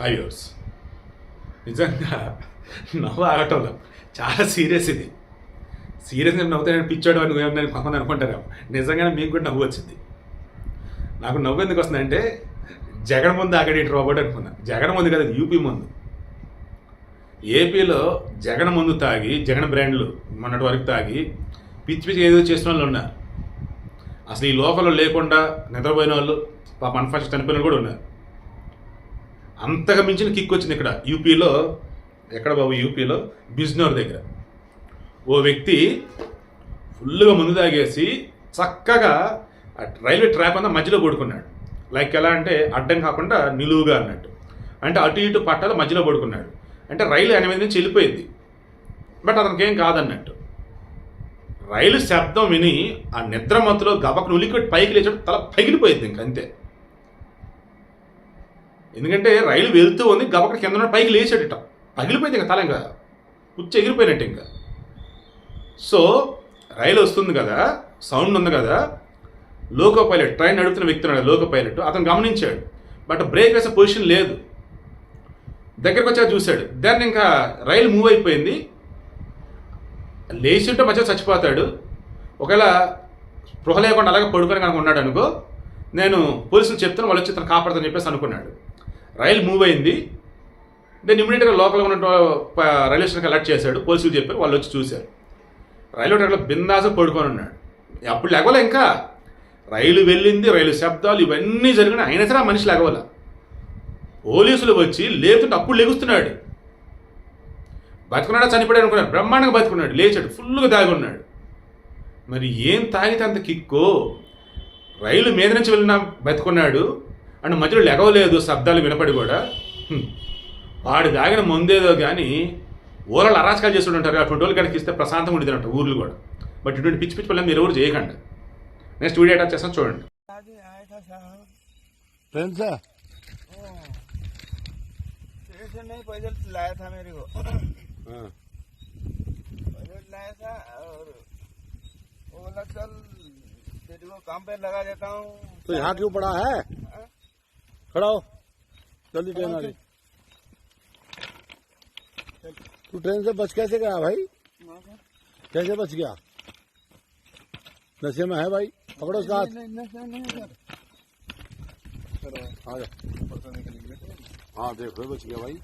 Five years నిజంగా నవ్వు ఆగటంలో చాలా సీరియస్ ఇది. సీరియస్ నవ్వుతా నేను పిచ్చాడు అని నేను కొంతమంది అనుకుంటారేమో. నిజంగానే మీకు కూడా నవ్వు వచ్చింది. నాకు నవ్వు ఎందుకు వస్తుందంటే జగన్ ముందు ఆగడి రోబోట్ అనుకున్నా. జగన్ ముందు కదా యూపీ ముందు. ఏపీలో జగన్ ముందు తాగి జగన్ బ్రాండ్లు మొన్నటి వరకు తాగి పిచ్చి పిచ్చి ఏదో చేసిన వాళ్ళు ఉన్నారు. అసలు ఈ లోపల లేకుండా నిద్రపోయిన వాళ్ళు పాప అన్ఫాస్ట్ చనిపోయిన వాళ్ళు కూడా ఉన్నారు. అంతగా మించిన కిక్ వచ్చింది ఇక్కడ. యూపీలో ఎక్కడ బాబు యూపీలో? బిజ్నోర్ దగ్గర. ఓ వ్యక్తి ఫుల్గా ముందు తాగేసి చక్కగా రైల్వే ట్రాక్ అంతా మధ్యలో పడుకున్నాడు. లైక్ ఎలా అంటే అడ్డం కాకుండా నిలువుగా అన్నట్టు. అంటే అటు ఇటు పట్టాల మధ్యలో పడుకున్నాడు. అంటే రైలు ఎనిమిది నుంచి వెళ్ళిపోయింది. బట్ అతనికి ఏం కాదన్నట్టు. రైలు శబ్దం విని ఆ నిద్ర మత్తులో గబకు నులికి పైకి లేచాడు తల పగిలిపోయింది ఇంక అంతే. ఎందుకంటే రైలు వెళ్తూ ఉంది గబక్కడ కింద పైకి లేచాడట. పగిలిపోయింది ఇంకా తల ఇంకా. పుచ్చి ఎగిరిపోయినట్టు ఇంకా. సో రైలు వస్తుంది కదా సౌండ్ ఉంది కదా లోకో పైలట్ ట్రైన్ నడుపుతున్న వ్యక్తి ఉన్నాడు లోకో పైలట్ అతను గమనించాడు. బట్ బ్రేక్ వేసే పొజిషన్ లేదు. దగ్గరకు వచ్చాక చూశాడు. దాన్ని ఇంకా రైలు మూవ్ అయిపోయింది. లేచి ఉంటే మధ్య చచ్చిపోతాడు. ఒకవేళ స్పృహ లేకుండా అలాగే పడుకొని కనుక ఉన్నాడు అనుకో నేను పోలీసులు చెప్తాను వాళ్ళు వచ్చి తను కాపాడుతాను చెప్పేసి అనుకున్నాడు. రైలు మూవ్ అయింది. దెన్ ఇమీడియట్గా లోపల ఉన్న రైల్వే స్టేషన్కి అలర్ట్ చేశాడు. పోలీసులు చెప్పారు వాళ్ళు వచ్చి చూశారు. రైల్వే ట్రాక్లో బిందాస పడుకొని ఉన్నాడు. అప్పుడు లేగవలే ఇంకా. రైలు వెళ్ళింది రైలు శబ్దాలు ఇవన్నీ జరిగినాయి. అయినా సరే ఆ మనిషి లేగవల పోలీసులు వచ్చి లేపుతుంటే అప్పుడు లెగుస్తున్నాడు. బతుకున్నాడా చనిపోయాడు అనుకున్నాడు. బ్రహ్మాండంగా బతుకున్నాడు. లేచాడు ఫుల్గా దాగి ఉన్నాడు. మరి ఏం తాగితే అంత కిక్కో? రైలు మీద నుంచి వెళ్ళిన బతుకున్నాడు. అండ్ మధ్యలో లెగవలేదు శబ్దాలు వినపడి కూడా హ్మ్. వాడు దాగిన ముందేదో కానీ ఊరలు అరాచకాలు చేస్తూ ఉంటారు అటువంటి వాళ్ళు కనుక ఇస్తే ప్రశాంతంగా ఉండేది అంట ఊర్లు కూడా బట్ ఇటువంటి పిచ్చి పిచ్చి పనులు మీరు ఎవరు చేయకండి నెక్స్ట్ వీడియో అటాచ్ చేస్తాను చూడండి आगे आया था साहब ट्रेन से स्टेशन नहीं पैदल लाया था मेरे को हाँ। पैदल लाया था और वो बोला चल तेरे को काम पे लगा देता हूँ तो यहाँ क्यों पड़ा है हाँ? खड़ा हो। जल्दी ट्रेन आ गई। तू ट्रेन से बच कैसे गया भाई? कैसे बच गया? नशे में है भाई। पकड़ो उसका हाथ। हाँ देखो बच गया भाई।